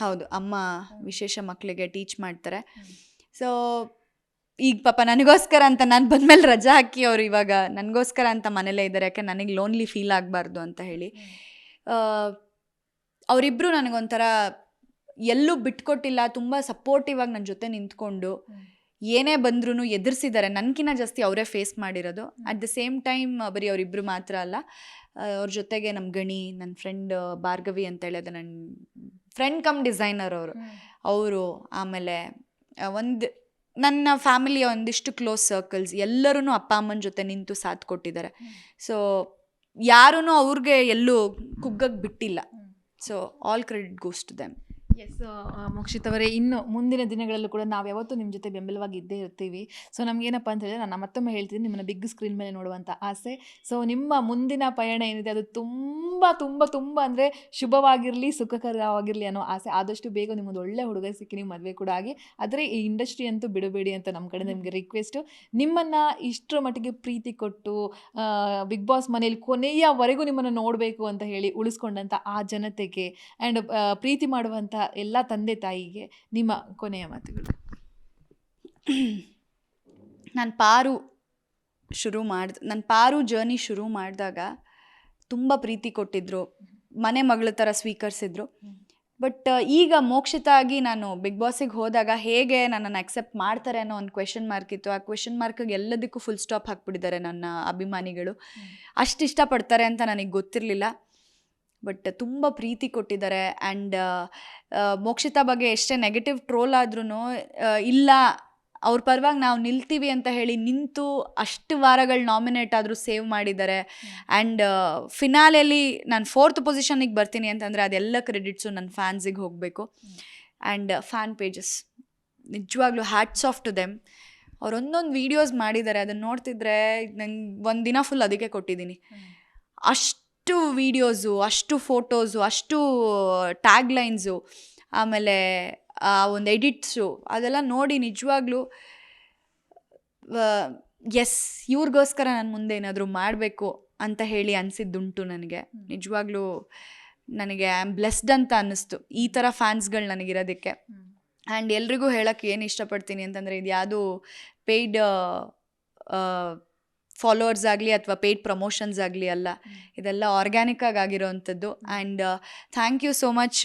ಹೌದು ಅಮ್ಮ ವಿಶೇಷ ಮಕ್ಕಳಿಗೆ ಟೀಚ್ ಮಾಡ್ತಾರೆ. ಸೊ ಈಗ ಪಾಪ ನನಗೋಸ್ಕರ ಅಂತ ನಾನು ಬಂದಮೇಲೆ ರಜಾ ಹಾಕಿ ಅವರು ಇವಾಗ ನನಗೋಸ್ಕರ ಅಂತ ಮನೇಲೇ ಇದ್ದಾರೆ ಯಾಕೆ ನನಗೆ ಲೋನ್ಲಿ ಫೀಲ್ ಆಗಬಾರ್ದು ಅಂತ ಹೇಳಿ. ಅವರಿಬ್ಬರು ನನಗೊಂಥರ ಎಲ್ಲೂ ಬಿಟ್ಕೊಟ್ಟಿಲ್ಲ ತುಂಬ ಸಪೋರ್ಟಿವ್ ಆಗಿ ನನ್ನ ಜೊತೆ ನಿಂತ್ಕೊಂಡು ಏನೇ ಬಂದ್ರೂ ಎದುರಿಸಿದ್ದಾರೆ ನನಗಿನ್ನ ಜಾಸ್ತಿ ಅವರೇ ಫೇಸ್ ಮಾಡಿರೋದು. ಅಟ್ ದ ಸೇಮ್ ಟೈಮ್ ಬರೀ ಅವರಿಬ್ಬರು ಮಾತ್ರ ಅಲ್ಲ ಅವ್ರ ಜೊತೆಗೆ ನಮ್ಮ ಗಣಿ ನನ್ನ ಫ್ರೆಂಡ್ ಭಾರ್ಗವಿ ಅಂತ ಹೇಳಿದೆ ನನ್ನ ಫ್ರೆಂಡ್ ಕಮ್ ಡಿಸೈನರ್ ಅವರು. ಅವರು ಆಮೇಲೆ ಒಂದು ನನ್ನ ಫ್ಯಾಮಿಲಿಯ ಒಂದಿಷ್ಟು ಕ್ಲೋಸ್ ಸರ್ಕಲ್ಸ್ ಎಲ್ಲರೂ ಅಪ್ಪ ಅಮ್ಮನ ಜೊತೆ ನಿಂತು ಸಾಥ್ ಕೊಟ್ಟಿದ್ದಾರೆ. ಸೊ ಯಾರೂ ಅವ್ರಿಗೆ ಎಲ್ಲೂ ಕುಗ್ಗಕ್ಕೆ ಬಿಟ್ಟಿಲ್ಲ. So all credit goes to them S Mokshith ಅವರೇ, ಇನ್ನು ಮುಂದಿನ ದಿನಗಳಲ್ಲೂ ಕೂಡ ನಾವು ಯಾವತ್ತೂ ನಿಮ್ಮ ಜೊತೆ ಬೆಂಬಲವಾಗಿ ಇದ್ದೇ ಇರ್ತೀವಿ. ಸೊ ನಮಗೇನಪ್ಪ ಅಂತ ಹೇಳಿದ್ರೆ, ನಾನು ಮತ್ತೊಮ್ಮೆ ಹೇಳ್ತೀನಿ, ನಿಮ್ಮನ್ನು ಬಿಗ್ ಸ್ಕ್ರೀನ್ ಮೇಲೆ ನೋಡುವಂಥ ಆಸೆ. ಸೊ ನಿಮ್ಮ ಮುಂದಿನ ಪಯಣ ಏನಿದೆ, ಅದು ತುಂಬ ತುಂಬ ತುಂಬ ಅಂದರೆ ಶುಭವಾಗಿರಲಿ, ಸುಖಕರವಾಗಿರಲಿ ಅನ್ನೋ ಆಸೆ. ಆದಷ್ಟು ಬೇಗ ನಿಮ್ಮೊಂದು ಒಳ್ಳೆ ಹುಡುಗ ಸಿಕ್ಕಿ ನೀವು ಮದುವೆ ಕೂಡ ಆಗಿ, ಆದರೆ ಈ ಇಂಡಸ್ಟ್ರಿ ಅಂತೂ ಬಿಡಬೇಡಿ ಅಂತ ನಮ್ಮ ಕಡೆ ನಿಮಗೆ ರಿಕ್ವೆಸ್ಟು ನಿಮ್ಮನ್ನು ಇಷ್ಟರ ಮಟ್ಟಿಗೆ ಪ್ರೀತಿ ಕೊಟ್ಟು ಬಿಗ್ ಬಾಸ್ ಮನೆಯಲ್ಲಿ ಕೊನೆಯವರೆಗೂ ನಿಮ್ಮನ್ನು ನೋಡಬೇಕು ಅಂತ ಹೇಳಿ ಉಳಿಸ್ಕೊಂಡಂಥ ಆ ಜನತೆಗೆ ಆ್ಯಂಡ್ ಪ್ರೀತಿ ಮಾಡುವಂಥ ಎಲ್ಲ ತಂದೆ ತಾಯಿಗೆ ನಿಮ್ಮ ಕೊನೆಯ ಮಾತುಗಳು. ನಾನು ಪಾರು ಶುರು ಮಾಡ್ದ ನನ್ನ ಪಾರು ಜರ್ನಿ ಶುರು ಮಾಡಿದಾಗ ತುಂಬ ಪ್ರೀತಿ ಕೊಟ್ಟಿದ್ರು. ಮನೆ ಮಗಳ ಥರ ಸ್ವೀಕರಿಸಿದ್ರು. ಬಟ್ ಈಗ ಮೋಕ್ಷಿತ ಆಗಿ ನಾನು ಬಿಗ್ ಬಾಸಿಗೆ ಹೋದಾಗ ಹೇಗೆ ನನ್ನನ್ನು ಅಕ್ಸೆಪ್ಟ್ ಮಾಡ್ತಾರೆ ಅನ್ನೋ ಒಂದು ಕ್ವೆಶನ್ ಮಾರ್ಕ್ ಇತ್ತು. ಆ ಕ್ವೆಶನ್ ಮಾರ್ಕಿಗೆ ಎಲ್ಲದಕ್ಕೂ ಫುಲ್ ಸ್ಟಾಪ್ ಹಾಕ್ಬಿಟ್ಟಿದ್ದಾರೆ ನನ್ನ ಅಭಿಮಾನಿಗಳು. ಅಷ್ಟು ಇಷ್ಟಪಡ್ತಾರೆ ಅಂತ ನನಗೆ ಗೊತ್ತಿರಲಿಲ್ಲ. ಬಟ್ ತುಂಬ ಪ್ರೀತಿ ಕೊಟ್ಟಿದ್ದಾರೆ. ಆ್ಯಂಡ್ ಮೋಕ್ಷಿತಾ ಬಗ್ಗೆ ಎಷ್ಟೇ ನೆಗೆಟಿವ್ ಟ್ರೋಲ್ ಆದ್ರೂ ಇಲ್ಲ ಅವ್ರ ಪರವಾಗಿ ನಾವು ನಿಲ್ತೀವಿ ಅಂತ ಹೇಳಿ ನಿಂತು ಅಷ್ಟು ವಾರಗಳು ನಾಮಿನೇಟ್ ಆದರೂ ಸೇವ್ ಮಾಡಿದ್ದಾರೆ. ಆ್ಯಂಡ್ ಫಿನಾಲೆಯಲ್ಲಿ ನಾನು ಫೋರ್ತ್ ಪೊಸಿಷನಿಗೆ ಬರ್ತೀನಿ ಅಂತಂದರೆ ಅದೆಲ್ಲ ಕ್ರೆಡಿಟ್ಸು ನನ್ನ ಫ್ಯಾನ್ಸಿಗೆ ಹೋಗಬೇಕು. ಆ್ಯಂಡ್ ಫ್ಯಾನ್ ಪೇಜಸ್ ನಿಜವಾಗ್ಲೂ ಹ್ಯಾಟ್ಸ್ ಆಫ್ ಟು ದೆಮ್ ಅವ್ರು ಒಂದೊಂದು ವೀಡಿಯೋಸ್ ಮಾಡಿದ್ದಾರೆ. ಅದನ್ನು ನೋಡ್ತಿದ್ರೆ ನಂಗೆ ಒಂದು ದಿನ ಫುಲ್ ಅದಕ್ಕೆ ಕೊಟ್ಟಿದ್ದೀನಿ. ಅಷ್ಟು ವೀಡಿಯೋಸು ಅಷ್ಟು ಫೋಟೋಸು ಅಷ್ಟು ಟ್ಯಾಗ್ ಲೈನ್ಸು ಆಮೇಲೆ ಆ ಒಂದು ಎಡಿಟ್ಸು ಅದೆಲ್ಲ ನೋಡಿ ನಿಜವಾಗ್ಲೂ ಎಸ್ ಇವ್ರಿಗೋಸ್ಕರ ನಾನು ಮುಂದೆ ಏನಾದರೂ ಮಾಡಬೇಕು ಅಂತ ಹೇಳಿ ಅನಿಸಿದ್ದುಂಟು ನನಗೆ. ನಿಜವಾಗ್ಲೂ ನನಗೆ ಐ ಆಮ್ ಬ್ಲೆಸ್ಡ್ ಅಂತ ಅನ್ನಿಸ್ತು ಈ ಥರ ಫ್ಯಾನ್ಸ್ಗಳು ನನಗಿರೋದಕ್ಕೆ. ಆ್ಯಂಡ್ ಎಲ್ರಿಗೂ ಹೇಳೋಕ್ಕೆ ಏನು ಇಷ್ಟಪಡ್ತೀನಿ ಅಂತಂದರೆ ಇದು ಯಾವುದು ಪೇಯ್ಡ್ ಫಾಲೋವರ್ಸ್ ಆಗಲಿ ಅಥವಾ ಪೇಯ್ಡ್ ಪ್ರಮೋಷನ್ಸ್ ಆಗಲಿ ಅಲ್ಲ ಇದೆಲ್ಲ ಆರ್ಗ್ಯಾನಿಕ್ ಆಗಿ ಆಗಿರೋವಂಥದ್ದು and thank you so much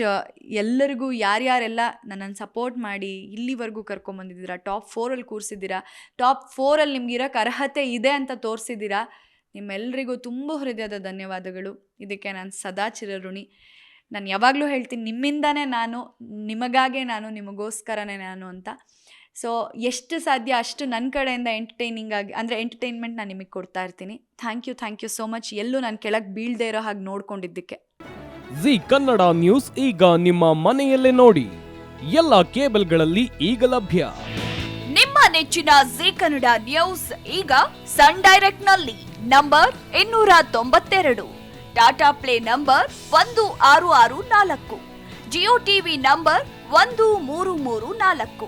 ಎಲ್ಲರಿಗೂ ಯಾರ್ಯಾರೆಲ್ಲ ನನ್ನನ್ನು ಸಪೋರ್ಟ್ ಮಾಡಿ ಇಲ್ಲಿವರೆಗೂ ಕರ್ಕೊಂಬಂದಿದ್ದೀರಾ ಟಾಪ್ ಫೋರಲ್ಲಿ ಕೂರಿಸಿದ್ದೀರಾ ಟಾಪ್ ಫೋರಲ್ಲಿ ನಿಮ್ಗೆ ಇರೋಕ್ಕೆ ಅರ್ಹತೆ ಇದೆ ಅಂತ ತೋರಿಸಿದ್ದೀರಾ ನಿಮ್ಮೆಲ್ಲರಿಗೂ ತುಂಬ ಹೃದಯದ ಧನ್ಯವಾದಗಳು. ಇದಕ್ಕೆ ನಾನು ಸದಾ ಚಿರಋಣಿ. ನಾನು ಯಾವಾಗಲೂ ಹೇಳ್ತೀನಿ ನಿಮ್ಮಿಂದನೇ ನಾನು ನಿಮಗಾಗೆ ನಾನು ನಿಮಗೋಸ್ಕರನೇ ನಾನು ಅಂತ. ಸೊ ಎಷ್ಟು ಸಾಧ್ಯ ಅಷ್ಟು ನನ್ನ ಕಡೆಯಿಂದ ಎಂಟರ್ಟೈನಿಂಗ್ ಆಗಿ ಅಂದರೆ ಎಂಟರ್ಟೈನ್ಮೆಂಟ್ ನಾನು ನಿಮಗೆ ಕೊಡ್ತಾ ಇರ್ತೀನಿ. Thank you thank you so much ಎಲ್ಲೂ ನಾನು ಕೆಳಗೆ ಬೀಳದೇ ಇರೋ ಹಾಗೆ ನೋಡ್ಕೊಂಡಿದ್ದಕ್ಕೆ. ಜಿ ಕನ್ನಡ ನ್ಯೂಸ್ ಈಗ ನಿಮ್ಮ ಮನೆಯಲ್ಲೇ ನೋಡಿ. ಎಲ್ಲ ಕೇಬಲ್ಗಳಲ್ಲಿ ಈಗ ಲಭ್ಯ. ನಿಮ್ಮ ನೆಚ್ಚಿನ ಜಿ ಕನ್ನಡ ನ್ಯೂಸ್ ಈಗ ಸನ್ ಡೈರೆಕ್ಟ್ನಲ್ಲಿ ನಂಬರ್ ಇನ್ನೂರ ತೊಂಬತ್ತೆರಡು. ಟಾಟಾ ಪ್ಲೇ ನಂಬರ್ ಒಂದು ಆರು ಆರು ನಾಲ್ಕು. ಜಿಯೋ ಟಿವಿ ನಂಬರ್ ಒಂದು ಮೂರು ಮೂರು ನಾಲ್ಕು.